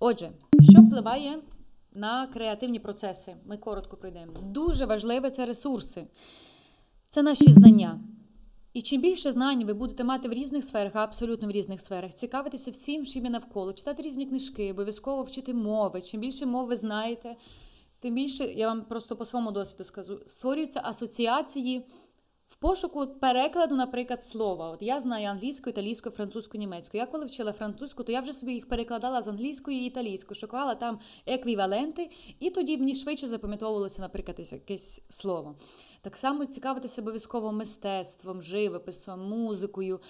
Отже, що впливає на креативні процеси? Ми коротко пройдемо. Дуже важливе це ресурси, це наші знання. І чим більше знань ви будете мати в різних сферах, абсолютно в різних сферах, цікавитися всім, що є навколо, читати різні книжки, обов'язково вчити мови. Чим більше мов ви знаєте, тим більше, я вам просто по своєму досвіду скажу, створюються асоціації в пошуку перекладу, наприклад, слова. От я знаю англійську, італійську, французьку, німецьку. Я коли вчила французьку, то я вже собі їх перекладала з англійської і італійської, шукала там еквіваленти, і тоді мені швидше запам'ятовувалося, наприклад, якесь слово. Так само цікавитися обов'язково мистецтвом, живописом, музикою.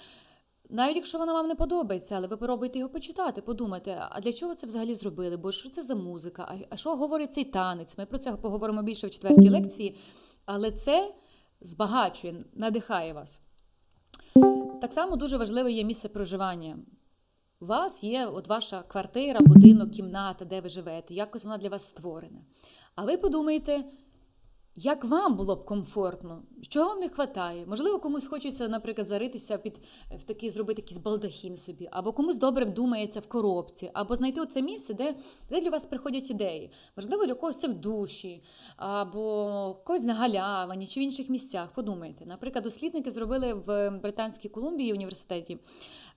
Навіть якщо воно вам не подобається, але ви попробуйте його почитати, подумайте, а для чого це взагалі зробили? Бо що це за музика? А- А що говорить цей танець? Ми про це поговоримо більше в четвертій лекції, але це збагачує, надихає вас. Так само дуже важливе є місце проживання. У вас є от ваша квартира, будинок, кімната, де ви живете, якось вона для вас створена. А ви подумайте, як вам було б комфортно, чого вам не вистачає? Можливо, комусь хочеться, наприклад, заритися під в такий, зробити якийсь балдахін собі, або комусь добре думається в коробці, або знайти оце місце, де, де для вас приходять ідеї. Можливо, для когось це в душі, або когось на галявині чи в інших місцях. Подумайте. Наприклад, дослідники зробили в Британській Колумбії університеті.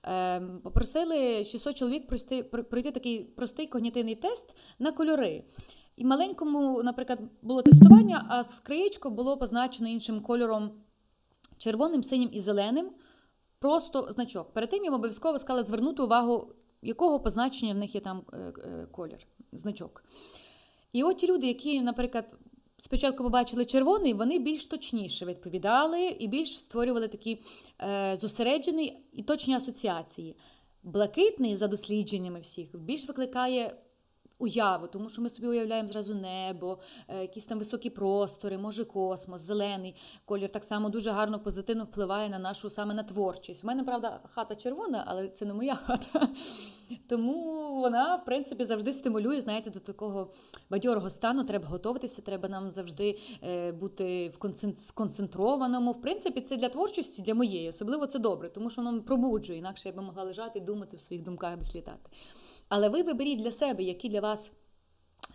е, Попросили 600 чоловік пройти, пройти такий простий когнітивний тест на кольори. І маленькому, наприклад, було тестування, а з краєчко було позначено іншим кольором червоним, синім і зеленим. Просто значок. Перед тим їм обов'язково сказали звернути увагу, якого позначення в них є там е, е, колір, значок. І от ті люди, які, наприклад, спочатку побачили червоний, вони більш точніше відповідали і більш створювали такі е, зосереджені і точні асоціації. Блакитний, за дослідженнями всіх, більш викликає уяву, тому що ми собі уявляємо зразу небо, е, якісь там високі простори, може космос, зелений колір так само дуже гарно позитивно впливає на нашу саме на творчість. У мене, правда, хата червона, але це не моя хата. Тому вона, в принципі, завжди стимулює, знаєте, до такого бадьорого стану. Треба готуватися, треба нам завжди е, бути в сконцентрованому. В принципі, це для творчості, для моєї. Особливо це добре, тому що воно пробуджує, інакше я би могла лежати і думати в своїх думках десь літати. Але ви виберіть для себе, який для вас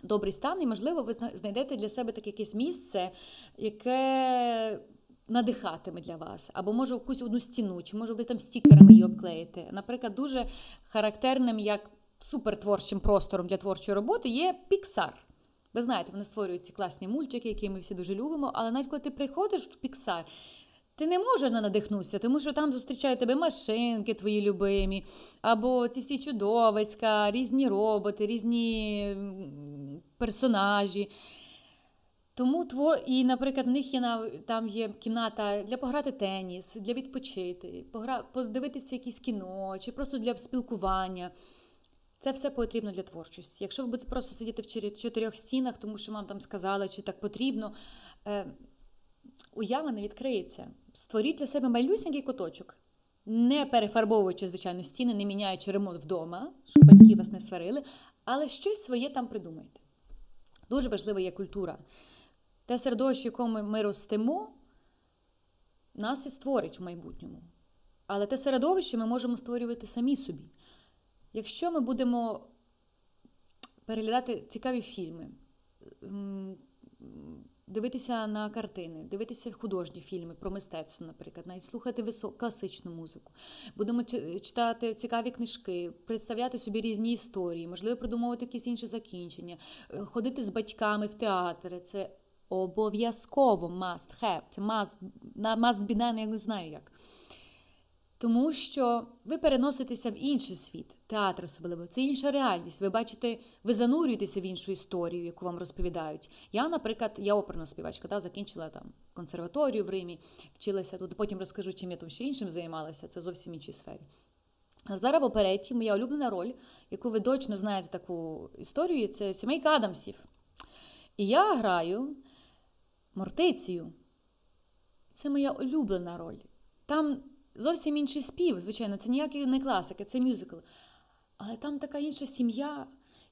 добрий стан, і, можливо, ви знайдете для себе таке якесь місце, яке надихатиме для вас, або може якусь одну стіну, чи може ви там стікерами її обклеїте. Наприклад, дуже характерним як супертворчим простором для творчої роботи є Pixar. Ви знаєте, вони створюють ці класні мультики, які ми всі дуже любимо. Але навіть коли ти приходиш в Pixar, ти не можеш не надихнутися, тому що там зустрічають тебе машинки твої любимі, або ці всі чудовиська, різні роботи, різні персонажі. Тому твор, і, наприклад, в них є там є кімната для пограти теніс, для відпочити, погра, подивитися якесь кіно чи просто для спілкування. Це все потрібно для творчості. Якщо ви будете просто сидіти в чотирьох стінах, тому що вам там сказали, чи так потрібно, е, уява не відкриється. Створіть для себе малюсенький куточок, не перефарбовуючи, звичайно, стіни, не міняючи ремонт вдома, щоб батьки вас не сварили, але щось своє там придумайте. Дуже важлива є культура. Те середовище, в якому ми ростемо, нас і створить в майбутньому. Але те середовище ми можемо створювати самі собі. Якщо ми будемо переглядати цікаві фільми, дивитися на картини, дивитися художні фільми про мистецтво, наприклад, навіть слухати висок... класичну музику, будемо чи- читати цікаві книжки, представляти собі різні історії, можливо, придумувати якісь інші закінчення, е, ходити з батьками в театри. Це обов'язково must have, це must, must be done, я не знаю як. Тому що ви переноситеся в інший світ, театр особливо, це інша реальність. Ви бачите, ви занурюєтеся в іншу історію, яку вам розповідають. Я, наприклад, я оперна співачка, та, закінчила там консерваторію в Римі, вчилася тут. Потім розкажу, чим я там ще іншим займалася, це зовсім іншій сфері. А зараз в опереті моя улюблена роль, яку ви точно знаєте таку історію, це сімейка Адамсів. І я граю Мортицію. Це моя улюблена роль. Там зовсім інший спів, звичайно, це ніякий не класика, це мюзикл. Але там така інша сім'я.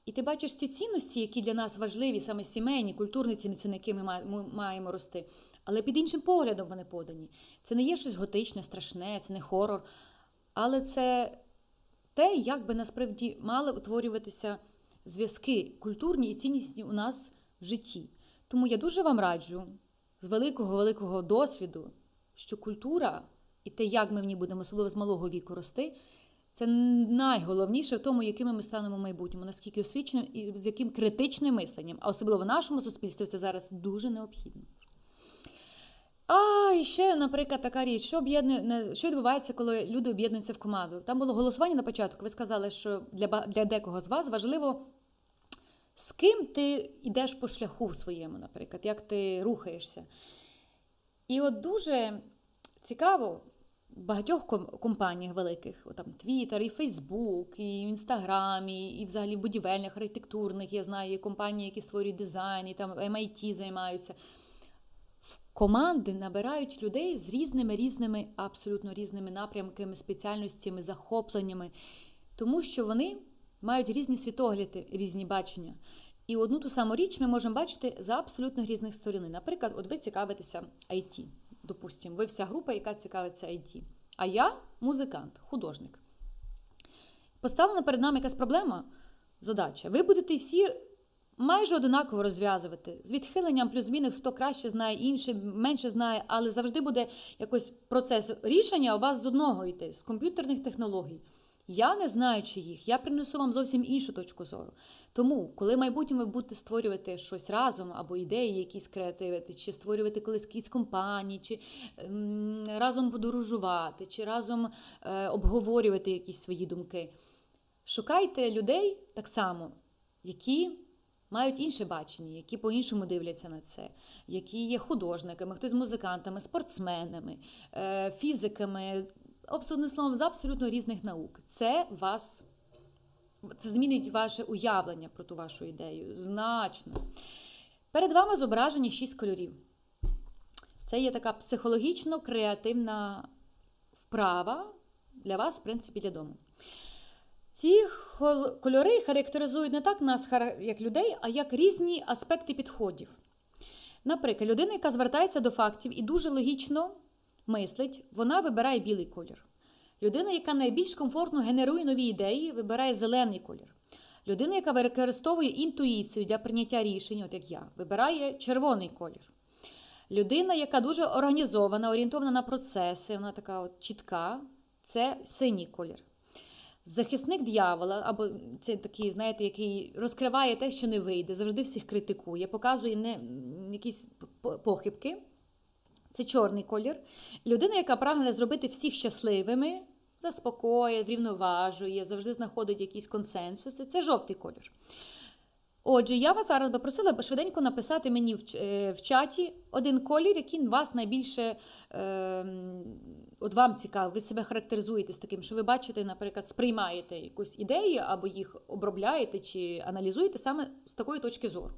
І ти бачиш ці цінності, які для нас важливі, саме сімейні, культурні цінності, на які ми маємо рости. Але під іншим поглядом вони подані. Це не є щось готичне, страшне, це не хорор. Але це те, як би насправді мали утворюватися зв'язки культурні і ціннісні у нас в житті. Тому я дуже вам раджу з великого великого досвіду, що культура і те, як ми в ній будемо, особливо з малого віку рости, це найголовніше в тому, якими ми станемо в майбутньому, наскільки освіченим і з яким критичним мисленням, а особливо в нашому суспільстві це зараз дуже необхідно. А і ще, наприклад, така річ, що об'єднує що відбувається, коли люди об'єднуються в команду. Там було голосування на початку. Ви сказали, що для для декого з вас важливо, з ким ти йдеш по шляху своєму, наприклад, як ти рухаєшся. І от дуже цікаво багатьох компаніях великих, там Twitter, і Facebook, і в Instagram, і, і взагалі в будівельних, архітектурних, я знаю, є компанії, які створюють дизайн, і там MIT займаються. Команди набирають людей з різними різними, абсолютно різними напрямками, спеціальностями, захопленнями, тому що вони мають різні світогляди, різні бачення. І одну ту саму річ ми можемо бачити за абсолютно різних сторон. Наприклад, от ви цікавитеся IT. Допустимо, ви вся група, яка цікавиться IT. А я музикант, художник. Поставлена перед нами якась проблема, задача. Ви будете всі майже одинаково розв'язувати. З відхиленням плюс-мінус, хто краще знає, інший менше знає, але завжди буде якийсь процес рішення у вас з одного йти, з комп'ютерних технологій. Я не знаючи їх, я принесу вам зовсім іншу точку зору. Тому, коли в майбутньому ви будете створювати щось разом, або ідеї, якісь креативити, чи створювати колись якісь компанії, чи ем, разом подорожувати, чи разом е, обговорювати якісь свої думки, шукайте людей так само, які мають інше бачення, які по-іншому дивляться на це, які є художниками, хтось музикантами, спортсменами, е, фізиками, абсолютно словом, з абсолютно різних наук. Це вас. Це змінить ваше уявлення про ту вашу ідею значно. Перед вами зображені шість кольорів. Це є така психологічно-креативна вправа для вас, в принципі, для дому. Ці кольори характеризують не так нас, як людей, а як різні аспекти підходів. Наприклад, людина, яка звертається до фактів і дуже логічно мислить, вона вибирає білий колір. Людина, яка найбільш комфортно генерує нові ідеї, вибирає зелений колір. Людина, яка використовує інтуїцію для прийняття рішень, от як я, вибирає червоний колір. Людина, яка дуже організована, орієнтована на процеси, вона така от чітка, це синій колір. Захисник дьявола, або це такий, знаєте, який розкриває те, що не вийде, завжди всіх критикує, показує не, якісь похибки. Це чорний колір. Людина, яка прагне зробити всіх щасливими, заспокоює, врівноважує, завжди знаходить якісь консенсуси. Це жовтий колір. Отже, я вас зараз би просила швиденько написати мені в, е, в чаті один колір, який вас найбільше е, от вам цікавий, ви себе характеризуєте з таким, що ви бачите, наприклад, сприймаєте якусь ідею або їх обробляєте чи аналізуєте саме з такої точки зору.